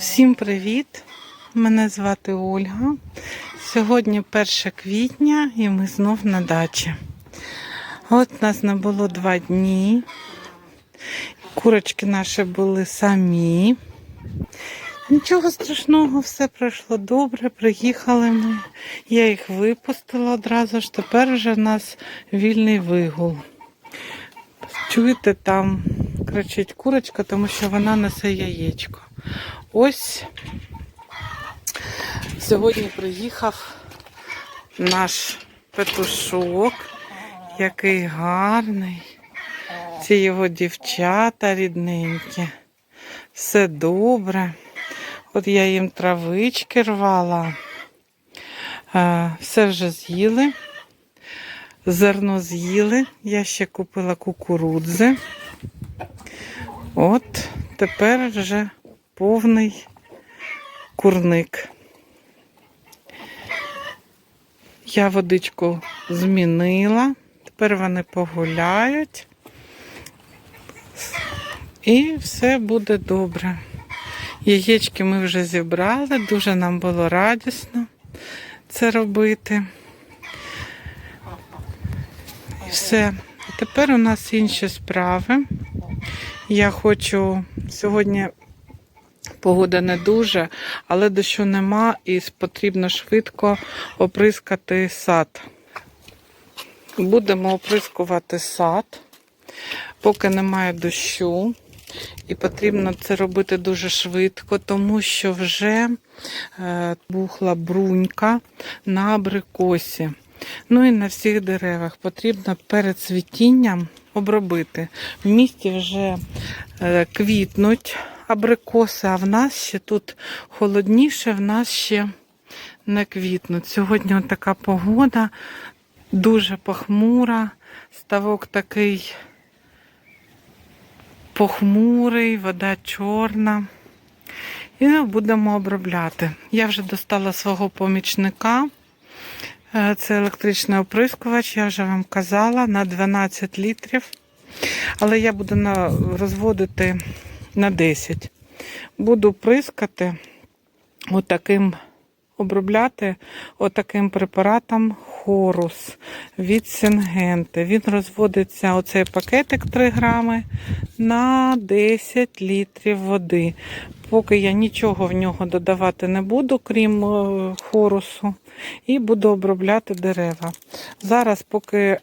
Всім привіт! Мене звати Ольга. Сьогодні 1 квітня і ми знов на дачі. От нас не було два дні. Курочки наші були самі. Нічого страшного, все пройшло добре. Приїхали ми. Я їх випустила одразу ж. Тепер вже в нас вільний вигул. Чуєте, там кричить курочка, тому що вона несе яєчко. Ось сьогодні приїхав наш петушок, який гарний. Ці його дівчата рідненькі. Все добре. От я їм травички рвала. Е, Все вже з'їли. Зерно з'їли. Я ще купила кукурудзи. От тепер вже повний курник. Я водичку змінила. Тепер вони погуляють. І все буде добре. Яєчки ми вже зібрали, дуже нам було радісно це робити. І все. Тепер у нас інші справи. Я хочу сьогодні погода не дуже, але дощу нема і потрібно швидко оприскати сад. Будемо оприскувати сад, поки немає дощу. І потрібно це робити дуже швидко, тому що вже е, бухла брунька на абрикосі. Ну і на всіх деревах потрібно перед цвітінням обробити. В місті вже е, квітнуть абрикоси, а в нас ще тут холодніше, в нас ще не квітнуть. Сьогодні така погода, дуже похмура, ставок такий похмурий, вода чорна. І будемо обробляти. Я вже достала свого помічника. Е, Це електричний оприскувач, я вже вам казала, на 12 літрів. Але я буду розводити на 10. Буду прискати отаким, обробляти отаким препаратом хорус від Сингенти. Він розводиться, оцей пакетик 3 грами, на 10 літрів води. Поки я нічого в нього додавати не буду, крім е, хорусу, і буду обробляти дерева. Зараз, поки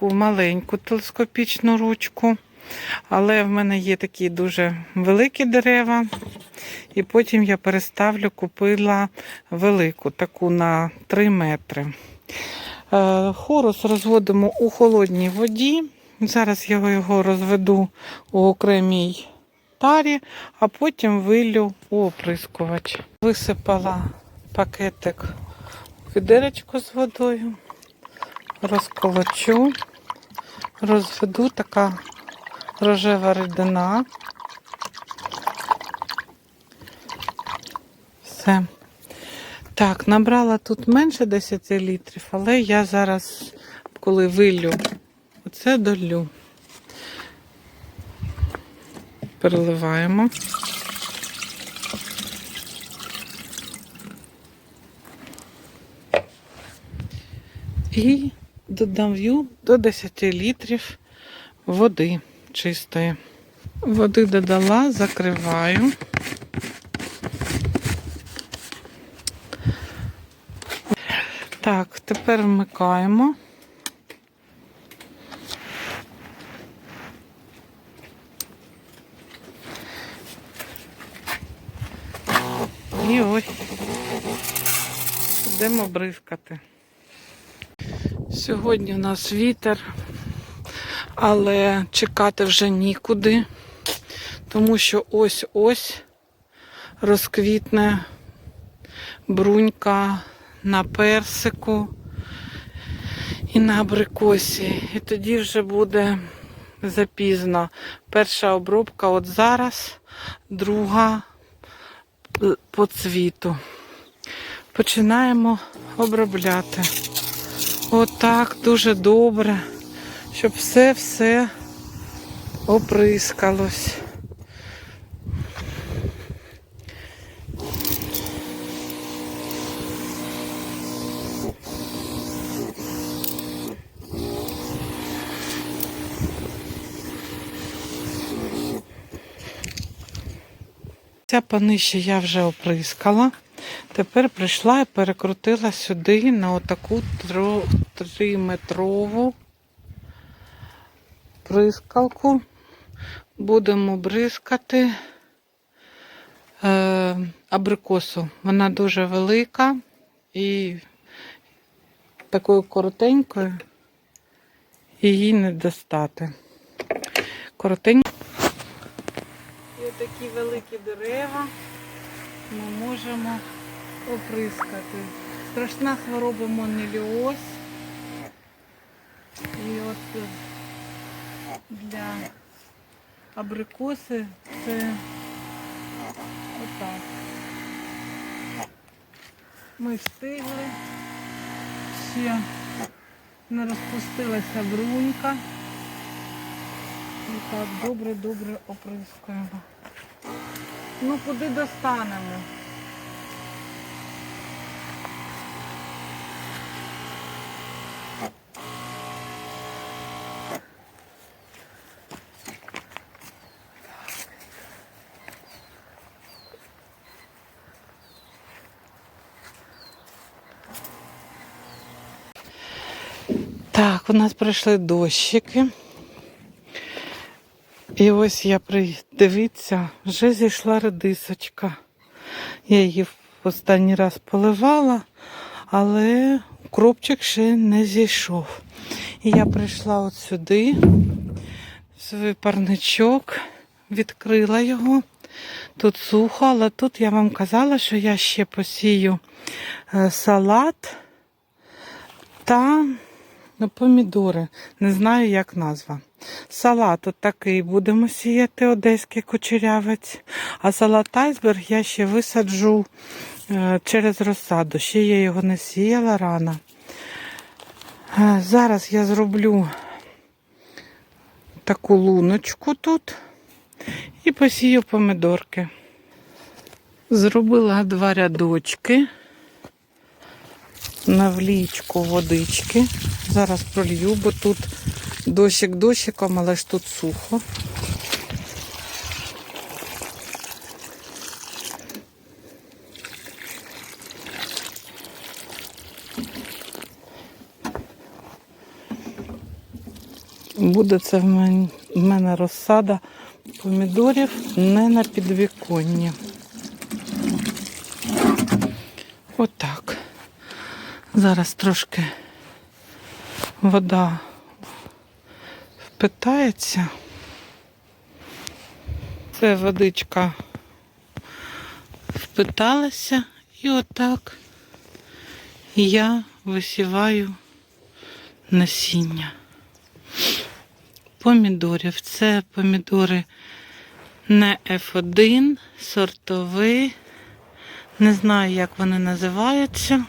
маленьку телескопічну ручку, але в мене є такі дуже великі дерева, і потім я переставлю, купила велику, таку на 3 метри. Е, Хорус розводимо у холодній воді. Зараз я його розведу у окремій тарі, а потім вилю у оприскувач. Висипала пакетик у відеречко з водою, розколочу, розведу така рожева рідина. Все. Так, набрала тут менше 10 літрів, але я зараз, коли вилю, оце долю. Переливаємо. І додаю до 10 літрів води чистої. Води додала, закриваю. Так, тепер вмикаємо. І ось будемо бризкати. Сьогодні у нас вітер, але чекати вже нікуди, тому що ось-ось розквітне брунька на персику і на абрикосі. І тоді вже буде запізно. Перша обробка от зараз, друга по цвіту. Починаємо обробляти. Отак дуже добре, щоб все-все оприскалось. Ця понижче я вже оприскала. Тепер прийшла і перекрутила сюди на отаку 3-метрову прискалку. Будемо бризкати е, абрикосу. Вона дуже велика і такою коротенькою її не достати. Коротенько. І такі великі дерева ми можемо оприскати. Страшна хвороба монеліоз. І от е, для абрикоси це отак. Ми встигли. Ще не розпустилася брунька. І так добре-добре оприскуємо. Ну куди достанемо? Так, у нас прийшли дощики. І ось я при... дивіться, вже зійшла редисочка. Я її в останній раз поливала, але укропчик ще не зійшов. І я прийшла от сюди, свій парничок, відкрила його. Тут сухо, але тут я вам казала, що я ще посію е, салат та ну, помідори. Не знаю, як назва. Салат от такий будемо сіяти, одеський кучерявець. А салат айсберг я ще висаджу е, через розсаду. Ще я його не сіяла рано. Е, Зараз я зроблю таку луночку тут і посію помидорки. Зробила два рядочки на влічку водички. Зараз пролью, бо тут дощик дощиком, але ж тут сухо. Буде це в мен- в мене розсада помідорів не на підвіконні. Отак. Зараз трошки вода впитається. Це водичка впиталася і отак я висіваю насіння помідорів. Це помідори не F1, сортовий. Не знаю, як вони називаються,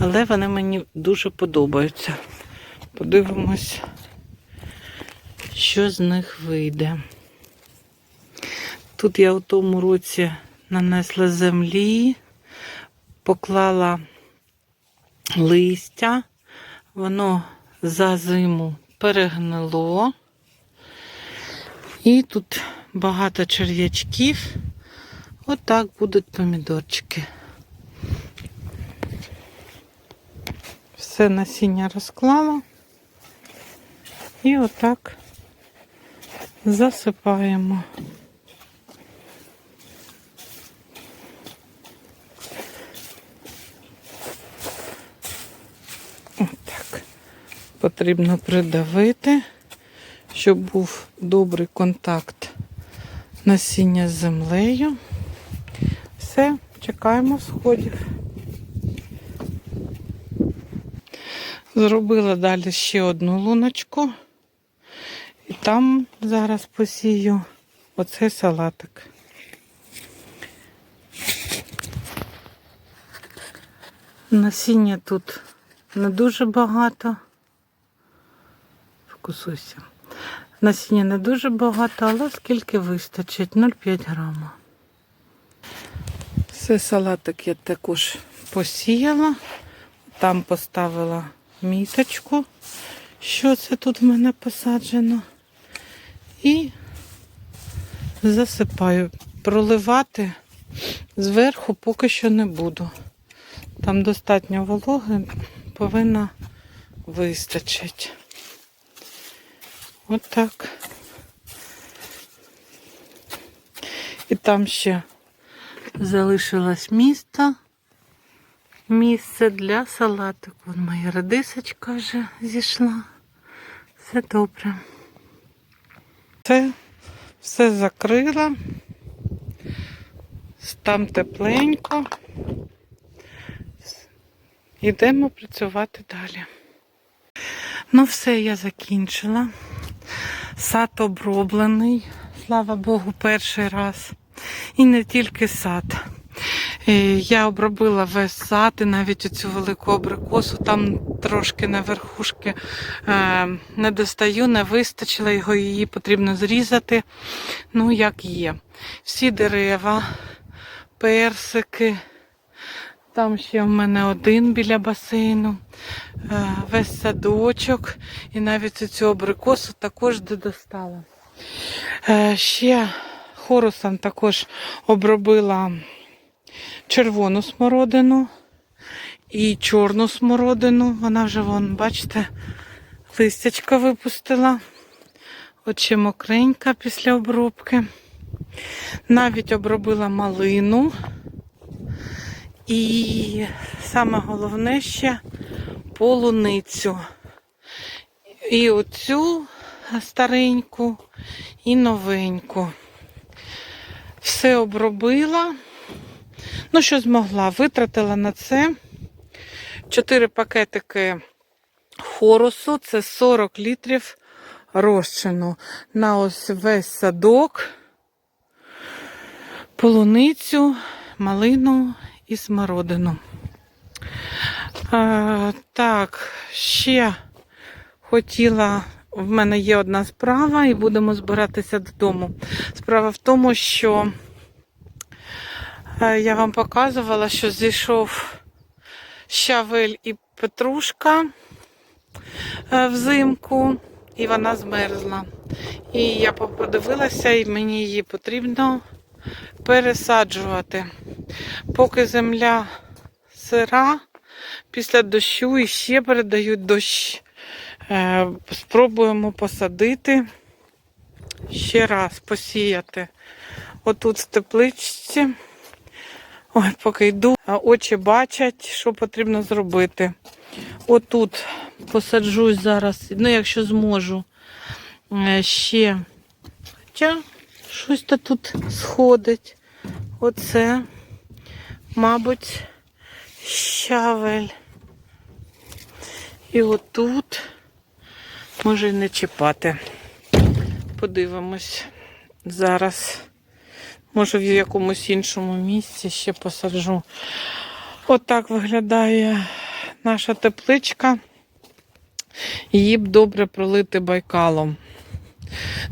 але вони мені дуже подобаються. Подивимось, що з них вийде. Тут я у тому році нанесла землі, поклала листя, воно за зиму перегнило. І тут багато черв'ячків. Отак будуть помідорчики. Все насіння розклала. І отак засипаємо. Отак. Потрібно придавити, щоб був добрий контакт насіння з землею. Все, чекаємо сходів. Зробила далі ще одну луночку. І там зараз посію оцей салатик. Насіння тут не дуже багато. Фокусуйся. Насіння не дуже багато, але скільки вистачить? 0,5 грама. Все салатик я також посіяла. Там поставила міточку, що це тут в мене посаджено. І засипаю. проливати зверху поки що не буду. Там достатньо вологи, повинна вистачить. От. І там ще залишилось місто. Місце для салатику. Вон моя редисочка вже зійшла. Все добре. Це все закрила. Там тепленько. Йдемо працювати далі. Ну, все, я закінчила. Сад оброблений, слава Богу, перший раз. І не тільки сад. Я обробила весь сад і навіть оцю велику абрикосу, там трошки на верхушки е, не достаю, не вистачило, його її потрібно зрізати. Ну, як є. Всі дерева, персики. Там ще в мене один біля басейну, е, весь садочок і навіть цю абрикосу також додостала. Е, Ще хорусом також обробила червону смородину і чорну смородину. Вона вже, вон, бачите, листячка випустила. Ще мокренька після обробки. Навіть обробила малину. І саме головне ще полуницю. І оцю стареньку, і новеньку. Все обробила. Ну, що змогла, витратила на це 4 пакетики хорусу, це 40 літрів розчину. На ось весь садок, полуницю, малину і смородину. А, так, ще хотіла. В мене є одна справа, і будемо збиратися додому. Справа в тому, що я вам показувала, що зійшов щавель і петрушка е, взимку, і вона змерзла. І я подивилася, і мені її потрібно пересаджувати. Поки земля сира, після дощу і ще передають дощ. Е, Спробуємо посадити ще раз, посіяти. Отут в тепличці. Ой, поки йду, а очі бачать, що потрібно зробити. Отут посаджусь зараз, ну, якщо зможу, е, ще. Хоча щось тут сходить. Оце, мабуть, щавель. І отут може й не чіпати. Подивимось зараз. Може в якомусь іншому місці ще посаджу. Отак виглядає наша тепличка. Її б добре пролити байкалом.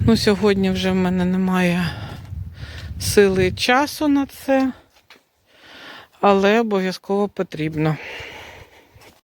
Ну, сьогодні вже в мене немає сили і часу на це, але обов'язково потрібно.